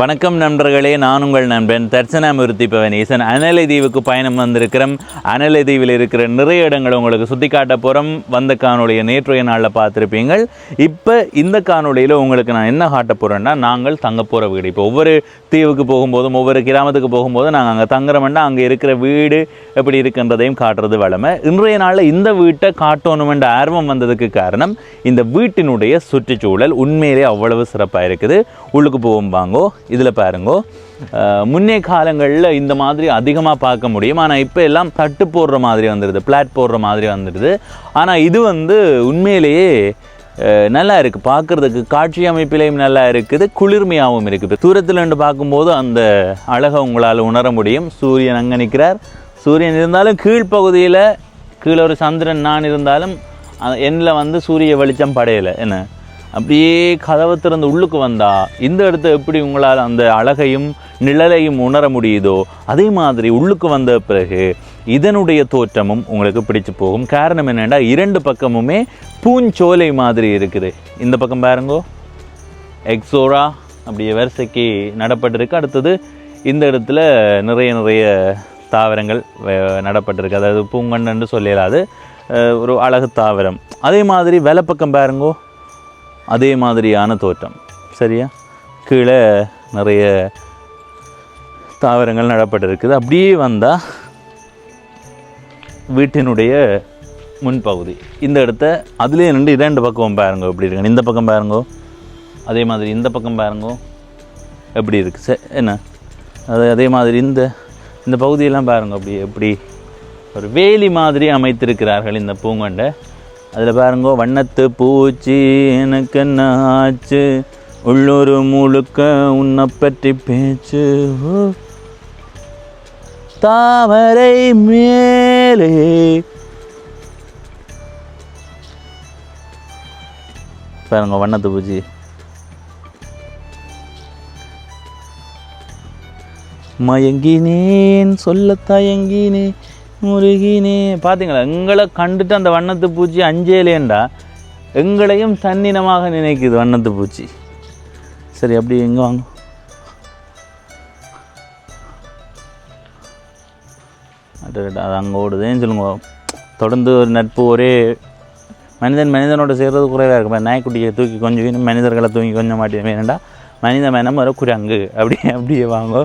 வணக்கம் நண்பர்களே நான் உங்கள் நண்பன் தர்சனாமிருத்தி பவனீசன் அனலை தீவுக்கு பயணம் வந்திருக்கிறோம். அனலை தீவில் இருக்கிற நிறைய இடங்களை உங்களுக்கு சுற்றி காட்ட போகிறோம் வந்த காணொலியை நேற்றைய நாளில் பார்த்துருப்பீங்கள். இப்போ இந்த காணொலியில் உங்களுக்கு நான் என்ன காட்ட போகிறேன்னா நாங்கள் தங்க போகிற வீடு. இப்போ ஒவ்வொரு தீவுக்கு போகும்போதும் ஒவ்வொரு கிராமத்துக்கு போகும்போதும் நாங்கள் அங்கே தங்குறோம்னா அங்கே இருக்கிற வீடு எப்படி இருக்குன்றதையும் காட்டுறது வளமை இன்றைய நாளில் இந்த வீட்டை காட்டணுமென்ற ஆர்வம் வந்ததுக்கு காரணம் இந்த வீட்டினுடைய சுற்றுச்சூழல் உண்மையிலே அவ்வளவு சிறப்பாக இருக்குது. உள்ளுக்கு போகும் வாங்கோ. இதில் பாருங்கோ. முன்னே காலங்களில் இந்த மாதிரி அதிகமாக பார்க்க முடியும். ஆனால் இப்போ எல்லாம் தட்டு போடுற மாதிரி வந்துடுது பிளாட் போடுற மாதிரி வந்துடுது ஆனால் இது வந்து உண்மையிலேயே நல்லா இருக்குது பார்க்குறதுக்கு காட்சி அமைப்பிலையும் நல்லா இருக்குது குளிர்மையாகவும் இருக்குது. தூரத்தில் நின்று பார்க்கும்போது அந்த அழகை உங்களால் உணர முடியும். சூரியன் அங்கே நிற்கிறார் சூரியன் இருந்தாலும் கீழ்ப்பகுதியில் கீழே ஒரு சந்திரன் நான் இருந்தாலும் எண்ணில் வந்து சூரிய வெளிச்சம் படையலை. என்ன? அப்படியே கதவை திறந்து உள்ளுக்கு வந்தா இந்த இடத்த எப்படி உங்களால் அந்த அழகையும் நிழலையும் உணர முடியுதோ அதே மாதிரி உள்ளுக்கு வந்த பிறகு இதனுடைய தோற்றமும் உங்களுக்கு பிடிச்சு போகும். காரணம் என்னென்னா இரண்டு பக்கமுமே பூஞ்சோலை மாதிரி இருக்குது. இந்த பக்கம் பாருங்கோ. எக்ஸோரா அப்படியே வரிசைக்கு நடப்பட்டிருக்கு. அடுத்தது இந்த இடத்துல நிறைய நிறைய தாவரங்கள் நடப்பட்டிருக்கு. அதாவது பூங்கன்னு சொல்லலாது ஒரு அழகு தாவரம். அதே மாதிரி பக்கம் பாருங்கோ. அதே மாதிரியான தோற்றம். சரியா? கீழே நிறைய தாவரங்கள் நடப்பட்டிருக்குது. அப்படியே வந்தால் வீட்டினுடைய முன்பகுதி. இந்த இடத்த அதுலேயே நின்று இரண்டு பக்கம் பாருங்க. எப்படி இருக்கு இந்த பக்கம் பாருங்கோ. அதே மாதிரி இந்த பக்கம் பாருங்கோ. எப்படி இருக்குது சே என்ன? அது அதே மாதிரி இந்த இந்த பகுதியெல்லாம் பாருங்க. அப்படி எப்படி ஒரு வேலி மாதிரி அமைத்திருக்கிறார்கள் இந்த பூங்கொண்டை. அதில் பாருங்கோ வண்ணத்து பூச்சி எனக்கு என்ன ஆச்சு? உள்ளூர் முழுக்க உன்னை பற்றி பேச்சு. தாமரை மேலே. பாருங்க வண்ணத்து பூச்சி. மயங்கினேன் சொல்ல தயங்கினேன். முருகினே. பார்த்தீங்களா எங்களை கண்டுட்டு அந்த வண்ணத்து பூச்சி அஞ்சேலேண்டா. எங்களையும் தன்னினமாக நினைக்குது வண்ணத்து பூச்சி. சரி அப்படி எங்கே வாங்க. அது அங்கே ஓடுதேன்னு சொல்லுங்க? தொடர்ந்து ஒரு நட்பு ஒரே மனிதன் மனிதனோட சேர்றது குறைவாக இருக்கும் நாய்க்குட்டியை தூக்கி கொஞ்சம் மனிதர்களை தூக்கி கொஞ்சம் மாட்டி வேணுண்டா மனித மனம் வர குரங்கு. அப்படியே அப்படியே வாங்க.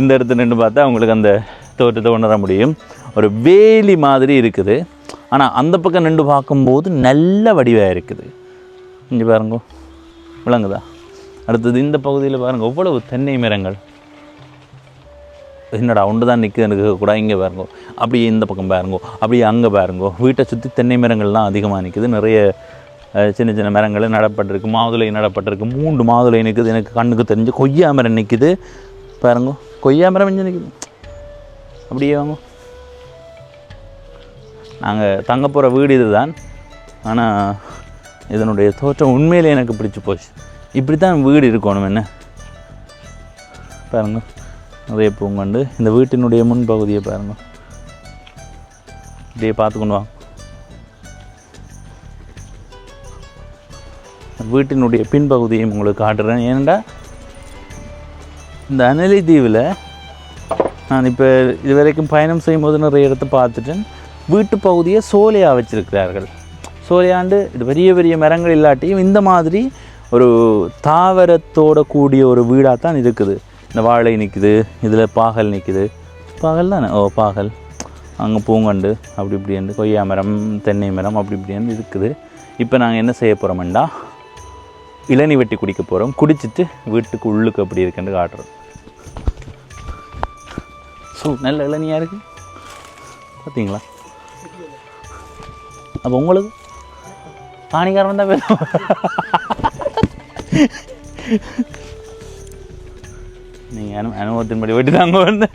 இந்த இடத்துல நின்று பார்த்தா அவங்களுக்கு அந்த தோற்றத்தை உணர முடியும். ஒரு வேலி மாதிரி இருக்குது. ஆனால் அந்த பக்கம் நின்று பார்க்கும்போது நல்ல வடிவாக இருக்குது. இங்கே பாருங்க விளங்குதா? அடுத்தது இந்த பகுதியில் பாருங்க எவ்வளவு தென்னை மரங்கள். என்னடா ஒன்று தான் நிற்குது எனக்கு கூட இங்கே பாருங்கோ அப்படியே இந்த பக்கம் பாருங்கோ அப்படியே அங்கே பாருங்கோ. வீட்டை சுற்றி தென்னை மரங்கள்லாம் அதிகமாக நிற்குது நிறைய சின்ன சின்ன மரங்கள் நடப்பட்டிருக்கு மாதுளை நடப்பட்டிருக்கு மூன்று மாதுளை நிற்குது எனக்கு கண்ணுக்கு தெரிஞ்சு கொய்யா மரம் நிற்குது பாருங்கோ கொய்யா மரம் இங்கே நிற்குது அப்படியே வாங்க. நாங்கள் தங்க போகிற வீடு இதுதான். ஆனால் இதனுடைய தோற்றம் உண்மையிலே எனக்கு பிடிச்சி போச்சு. இப்படி தான் வீடு இருக்கணும் என்ன? பாருங்கள் நிறைய பூங்கண்டு. இந்த வீட்டினுடைய முன்பகுதியை பாருங்கள் இப்படியே பார்த்துக்கொண்டு வாங்க வீட்டினுடைய பின்பகுதியை உங்களுக்கு காட்டுறேன். ஏனெண்டா இந்த அனலி தீவில் நான் இப்போ இதுவரைக்கும் பயணம் செய்யும்போது நிறைய இடத்த பார்த்துட்டேன். வீட்டு பகுதியை சோலையாக வச்சுருக்கிறார்கள். சோலையாண்டு இது பெரிய பெரிய மரங்கள் இல்லாட்டியும் இந்த மாதிரி ஒரு தாவரத்தோட கூடிய ஒரு வீடாக தான் இருக்குது. இந்த வாழை நிற்குது இதில் பாகல் நிற்குது பாகல் தானே? ஓ பாகல். அங்கே பூங்கண்டு அப்படி இப்படின்னு கொய்யா மரம் தென்னை மரம் அப்படி இப்படின்னு இருக்குது. இப்போ நாங்கள் என்ன செய்ய போகிறோம்டா இளநீ வெட்டி குடிக்க போகிறோம் குடிச்சிட்டு வீட்டுக்கு உள்ளுக்கு அப்படி இருக்குன்னு காட்டுறோம். ஸோ நல்ல இளநியாக இருக்குது பார்த்தீங்களா அப்போ உங்களுக்கு பாணிக்காரன் தான் பேசும் நீங்கள் அனு அனுபவத்தின்படி வெட்டி தாங்க வந்து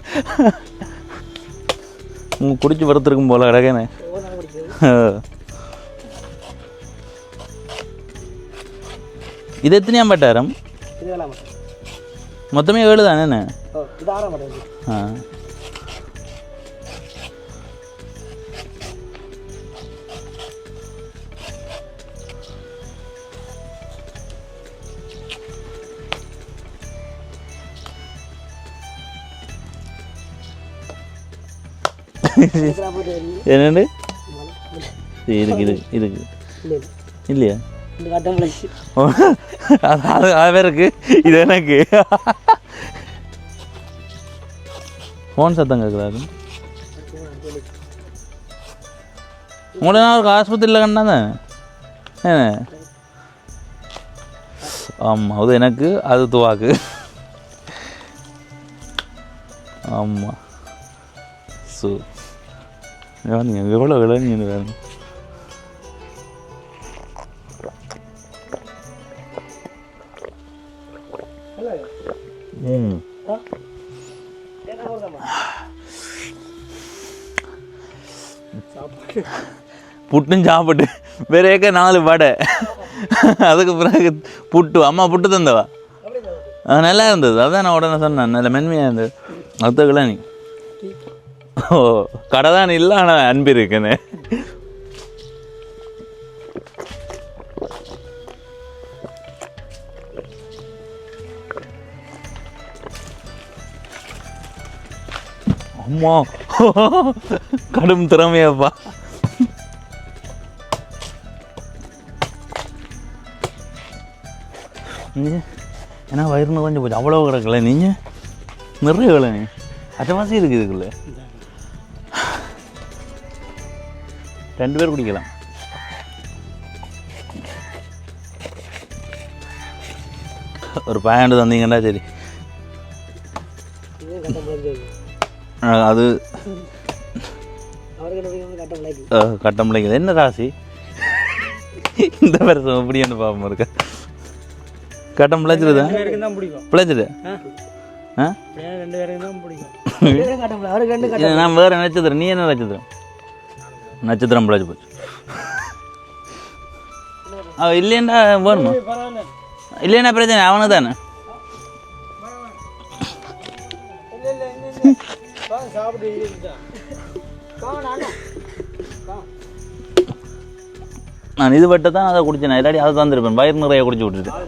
உங்க குடிச்சு வரத்திருக்கும் போல கிடக்கேன்னு இது எத்தனையாம் பட்டாரம் மொத்தமே ஏழு தானே ஆ என்னண்டு இருக்கு இருக்கு இருக்கு. இல்லையா? அது அது அவருக்கு இது எனக்கு. ஃபோன் சத்தம் கேட்குறாரு உங்களை நான் ஒரு ஆஸ்பத்திரியில் கண்டானே. ஆமாம் அது எனக்கு அது துவாக்கு. ஆமாம் ஸோ நீங்கள் எவ்வளோ இளநீர் வேணும் ம் புட்டும் சாப்பிட்டு வேறேக்க நாலு வடை. அதுக்கு பிறகு புட்டு. அம்மா புட்டு தந்தவா? நல்லா இருந்தது. அதான் நான் உடனே சொன்னேன். நல்ல மென்மையாக இருந்தது. அதுக்குள்ள நீ ஓ கடை தான் இல்லை ஆனால் அன்பு இருக்குன்னு. அம்மா. கடும் திறமையாப்பா. நீ ஏன்னா வயிறுனு கொஞ்சம் போச்சு? அவ்வளோ கிடக்கல நீங்கள் நிறைய வேலை நீ. அச்சமாசி இருக்குது இதுக்குள்ளே. ரெண்டு பேர் குடிக்கலாம். ஒரு பாயாண்டு தந்தீங்கன்னா சரி. அது அஹ், கட்டம்பளைக்குது என்ன ராசி? இந்த வருஷம் எப்படின்னு பாப்போம் இருக்க? கட்டம் பிழைச்சிருதா இது நான் வேறு நட்சத்திரம் நீ என்ன நட்சத்திரம் நட்சத்திரம் பிழைச்சி போச்சு. அவ இல்லைன்னா வேணுமா? பரவாயில்ல இல்லைன்னா பிரச்சனை அவனு தானே நான் இது பட்டு தான் அதை குடிச்சேன். இல்லாட்டி அதை தந்துருப்பேன் வயிறு நிறைய குடிச்சு விட்டுருக்கேன்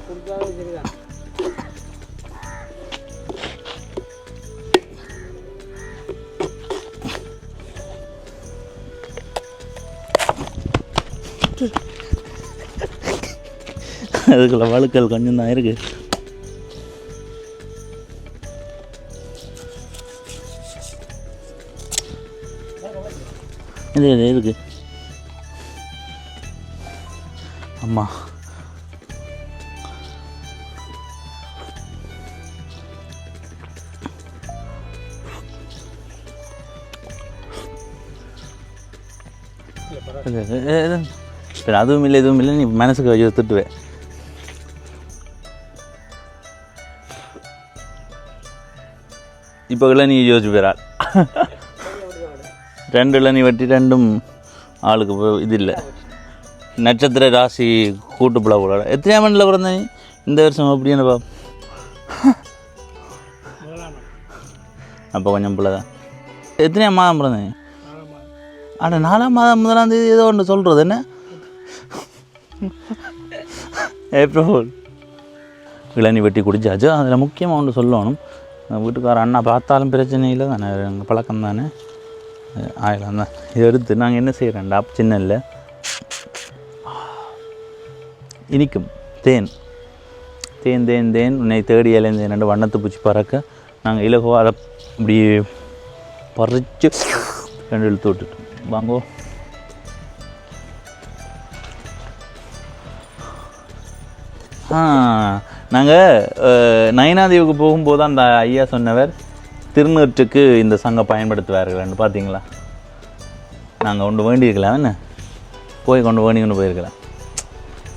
அதுக்குள்ள வழுக்கல் கொஞ்சம் தான் இருக்கு. இது இது இருக்கு. அம்மா. இது. சரி அதுவும் இல்லை எதுவும் இல்லை நீ மனசுக்கு வச்சு திட்டுவேன் இப்போ இளநீ யோசிச்சு போயிறாள் ரெண்டு இளநீ வெட்டி ரெண்டும் ஆளுக்கு இது இல்லை. நட்சத்திர ராசி கூட்டுப்புல கூட. எத்தனையாம் மணியில் பிறந்த நீ? இந்த வருஷம் எப்படின்னு பா அப்போ கொஞ்சம் பிள்ளை தான். எத்தனையாம் மாதம் பிறந்த நீ? ஆனால் அட நாலாம் மாதம் முதலாம் தேதி ஏதோ ஒன்று சொல்கிறது என்ன? ஏப்ரல் இளநி வெட்டி குடிச்சாச்சு. அதில் முக்கியமாக ஒன்று சொல்லணும். வீட்டுக்கார அண்ணா பார்த்தாலும் பிரச்சனை இல்லை தானே? எங்கள் பழக்கம் தானே? ஆயிரம் தான். இதை எடுத்து நாங்கள் என்ன செய்கிறேன்டா சின்ன இல்லை இனிக்கும். தேன். தேன் தேன் தேன். உன்னை தேடி இலைந்தேன் ரெண்டு வண்ணத்து பூச்சி பறக்க. நாங்கள் இலகுவாக அதை இப்படி பறித்து ரெண்டு இழுத்து விட்டுட்டோம். வாங்கோ. நாங்கள் நயனாதேவுக்கு போகும்போது அந்த ஐயா சொன்னவர் திருநூற்றுக்கு இந்த சங்கம் பயன்படுத்துவார்கள்னு பார்த்தீங்களா நாங்கள் கொண்டு வேண்டியிருக்கலாம் என்ன? போய் கொண்டு வேண்டி கொண்டு போயிருக்கலாம்.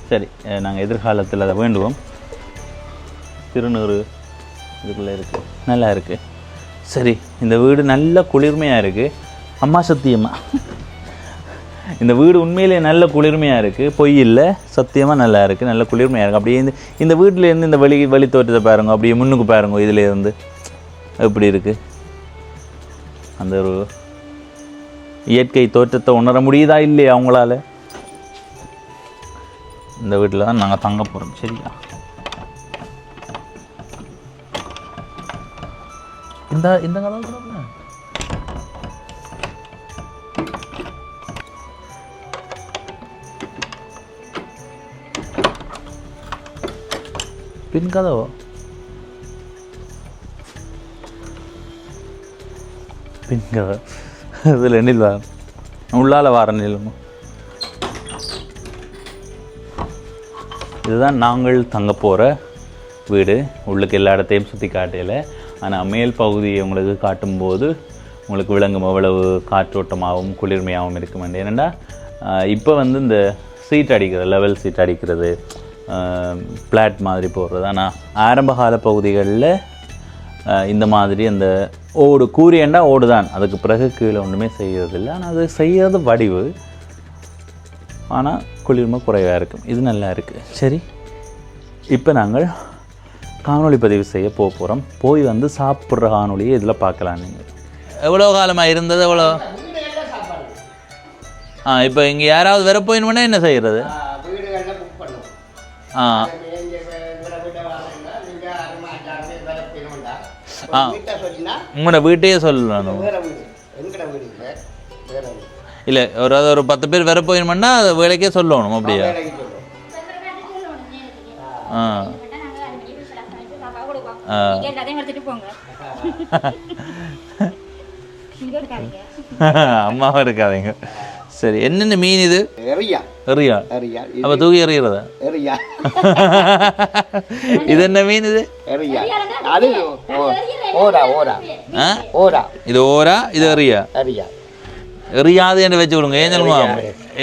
சரி நாங்கள் எதிர்காலத்தில் அதை வேண்டுவோம். திருநூறு இதுக்குள்ளே இருக்குது நல்லா இருக்குது சரி இந்த வீடு நல்ல குளிர்மையாக இருக்குது அம்மா சத்தியம்மா. இந்த வீடு உண்மையிலே நல்ல குளிர்மையாக இருக்குது பொய் இல்லை. சத்தியமாக நல்லா இருக்குது நல்ல குளிர்மையாக இருக்குது அப்படியே இந்த இந்த வீட்டிலேருந்து இந்த வழி வழி தோற்றத்தை பாருங்க. அப்படியே முன்னுக்கு பாருங்க. இதுலேருந்து எப்படி இருக்குது அந்த ஒரு இயற்கை தோற்றத்தை உணர முடியுதா இல்லையா அவங்களால? இந்த வீட்டில் தான் நாங்கள் தங்க போகிறோம் சரியா? இந்த இந்த கதவு பின் கதவோ பின் கதை இதில் எண்ணில் வா. உள்ளால வார நிலமோ இதுதான் நாங்கள் தங்க போகிற வீடு. உள்ளுக்கு எல்லா இடத்தையும் சுற்றி காட்டையில் ஆனால் மேல் பகுதியை உங்களுக்கு காட்டும்போது உங்களுக்கு விளங்கும் எவ்வளவு காற்றோட்டமாகவும் குளிர்மையாகவும் இருக்கும் ஏனெண்டா இப்போ வந்து இந்த சீட் அடிக்கிறது லெவல் சீட் அடிக்கிறது பிளாட் மாதிரி போடுறது. ஆனால் ஆரம்பகால பகுதிகளில் இந்த மாதிரி அந்த ஓடு கூரியண்டா ஓடு தான் அதுக்கு பிறகு கீழே ஒன்றுமே செய்யறதில்லை. ஆனால் அது செய்யறது வடிவு. ஆனால் குளிர்மை குறைவாக இருக்கும். இது நல்லா இருக்குது சரி. இப்போ நாங்கள் காணொளி பதிவு செய்ய போக போகிறோம் போய் வந்து சாப்பிட்ற காணொளியை இதில் பார்க்கலாம் நீங்கள் எவ்வளோ காலமாக இருந்தது எவ்வளோ? ஆ இப்போ இங்கே யாராவது வர போயினுன்னா என்ன செய்கிறது உங்களோட வீட்டையே சொல்லலாம் இல்லை ஒரு அது ஒரு பத்து பேர் வேற போயிடுமென்னா அதை வேலைக்கே சொல்லணும் அப்படியா ஆ ஆ அம்மாவும் இருக்காதீங்க சரி என்னென்ன மீன் இது எறியா எறியா அப்ப தூக்கி எறியறதா எறியா இது என்ன மீன் എറിയാ അപ്പൊ തൂക്കി ஓரா ഇതെന്നെ മീൻ ഇത് ഇത് ഓര ഇത് എറിയ എറിയാതെ എന്നെ വെച്ച് കൊടുക്കും ഏഞ്ഞാ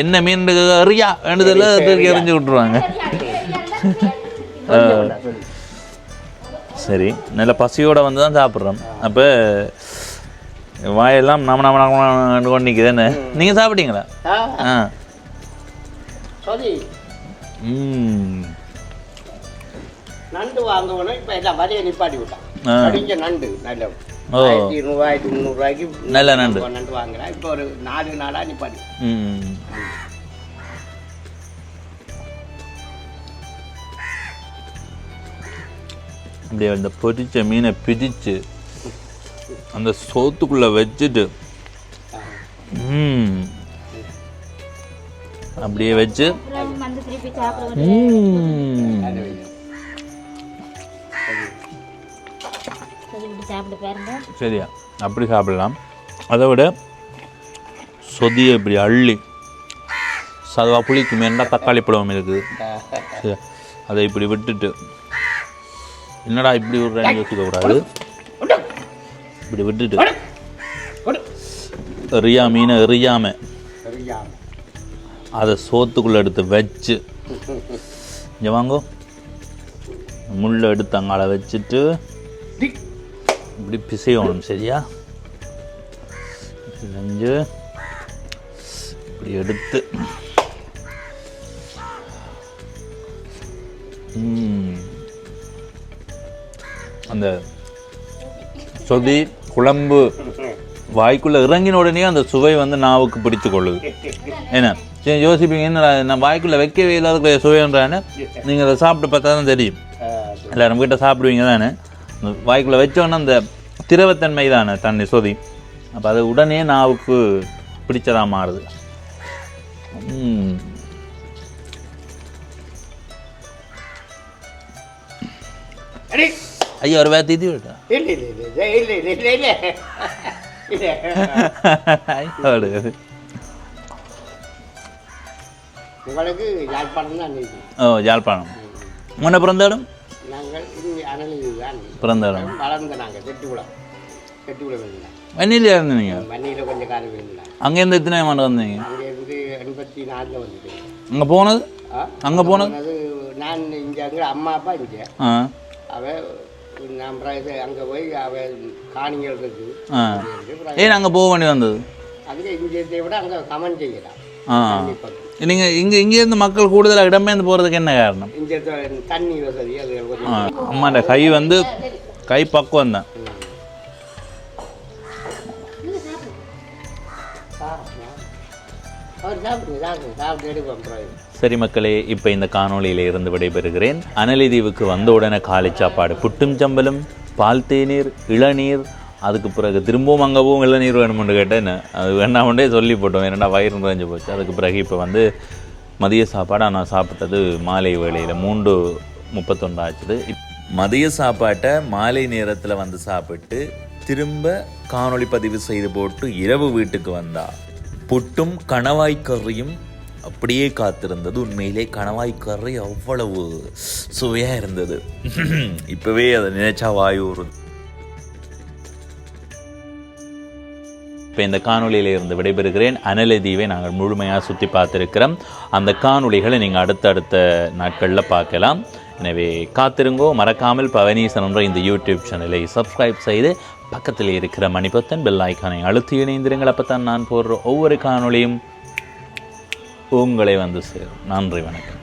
എന്നെ മീൻ എറിയാ വേണ്ടത് എല്ലാത്തിற்கு എറിഞ്ഞു விட்டுருவாங்க சரி நல்ல பசியோடு வந்து தான் சாப்பிட்றோம் அப்போ வாயெல்லாம் நம்ம நம்ம நம்ம கொண்டு நிற்குது என்ன நீங்கள் சாப்பிட்டீங்களா ஆ ம். நண்டு வாங்கணும் இப்போ எல்லாம் வரைய நிப்பாட்டி விட்டான். ஆ. கடிஞ்ச நண்டு நல்ல. ஆயிரத்தி இருநூறு ஆயிரத்தி முந்நூறுரூவாய்க்கு நல்ல நண்டு. நண்டு வாங்குறேன். இப்போ ஒரு நாலு நாளாக நிப்பாட்டி. ம். அப்படியே அந்த பொரிச்ச மீனை பிரித்து அந்த சோத்துக்குள்ளே வச்சுட்டு ம். சாப்பிட்டு பாருங்க சரியா. அப்படி சாப்பிடலாம். அதை விட சொதியை இப்படி அள்ளி சதுவா புளிக்கு மேண்டா தக்காளி பழம் இருக்குது. சரியா. அதை இப்படி விட்டுட்டு என்னடா இப்படி ஒரு ரெண்டு யோசிக்க கூடாது? இப்படி விட்டுட்டு எறியா மீனை எறியாம சரியா அதை சோத்துக்குள்ளே எடுத்து வச்சு. இங்கே வாங்கோ. முள்ளை எடுத்து அங்கால வச்சுட்டு இப்படி பிசையணும் சரியா? செஞ்சு இப்படி எடுத்து. அந்த சொதி குழம்பு வாய்க்குள்ளே இறங்கின உடனே அந்த சுவை வந்து நாவுக்கு பிடிச்சு கொள்ளுது. என்ன? சரி யோசிப்பீங்க என்னடா நான் வாய்க்குள்ளே வைக்கவே இல்லாத சுவைன்றானே நீங்கள் அதை சாப்பிட்டு பார்த்தா தான் தெரியும். இல்லை நம்மக்கிட்ட சாப்பிடுவீங்க தானே? வாய்க்குள்ளே வச்சோன்னா அந்த திரவத்தன்மை தானே தண்ணி சொதி. அப்போ அது உடனே நாவுக்கு பிடிச்சதாக மாறுது. ஐயோ ஒரு வேறு தீதி விட்டா? இல்லை இல்லை இல்லை இல்லை இல்லை இல்லை உங்களுக்கு யாழ்ப்பாணம் தான் ஓ யாழ்ப்பாணம். முன்ன பிறந்த இடம்? நாங்கள் இங்கே அனலிது தான். பிறந்த இடம். வளர்ந்த நாங்கள் செட்டுக்குளம் செட்டுக்குளம் இருந்தோம் வன்னியில இருந்தீங்க வன்னியில் கொஞ்சம் காலம் இருந்தோம் அங்கேருந்து எத்தனை ஆண்டு வந்தீங்க? அங்கே இருந்து எண்பத்தி நாலில் வந்துட்டு. அங்கே போனது? அங்க போனது? நான் இங்கே அங்கே அம்மா அப்பா இங்கே. ஆ. அவ நான் இது அங்கே போய் அவ காணிகள் இருக்குது. ஏன் அங்கே போக வேண்டி வந்தது? அங்கே இங்கே விட அங்கே கமெண்ட் ஆ. நீங்கள் இங்கே இங்கேருந்து மக்கள் கூடுதலாக இடம்பெயர்ந்து போகிறதுக்கு என்ன காரணம்? இங்கே தண்ணி வசதி அம்மாண்ட கை வந்து கை பக்குவம் தான். சரி மக்களே இப்போ இந்த காணொளியில இருந்து விடைபெறுகிறேன். அனலி தீவுக்கு வந்த உடனே காலை சாப்பாடு புட்டும் சம்பளம் பால் தேநீர் இளநீர் அதுக்கு பிறகு திரும்பவும் அங்கே போகும் இளநீர் வேணுமென்று கேட்டேன். அது வேண்டாமண்டே சொல்லி போட்டோம். என்னடா வயிறு நிறைஞ்சு போச்சு. அதுக்கு பிறகு இப்போ வந்து மதிய சாப்பாடு நான் சாப்பிட்டது மாலை வேளையில் மூன்று முப்பத்தொண்டாச்சுது மதிய சாப்பாட்டை மாலை நேரத்தில் வந்து சாப்பிட்டு திரும்ப காணொளி பதிவு செய்து போட்டு இரவு வீட்டுக்கு வந்தா புட்டும் கணவாய் கறியும் அப்படியே காத்திருந்தது. உண்மையிலே கணவாய் கறி அவ்வளவு சுவையாக இருந்தது. இப்போவே அதை நினைச்சா வாய் ஊறுது இப்போ இந்த காணொளியில இருந்து விடைபெறுகிறேன் அனலதீவை நாங்கள் முழுமையாக சுற்றி பார்த்துருக்கிறோம். அந்த காணொளிகளை நீங்கள் அடுத்தடுத்த நாட்களில் பார்க்கலாம். எனவே காத்திருங்கோ மறக்காமல் பவனீசன் என்ற இந்த யூடியூப் சேனலை சப்ஸ்கிரைப் செய்து பக்கத்தில் இருக்கிற மணிபத்தன் பெல் ஐக்கானை அழுத்தி இணைந்திருங்கள். அப்போ தான் நான் போடுற ஒவ்வொரு காணொளியும் உங்களை வந்து சேரும். நன்றி வணக்கம்.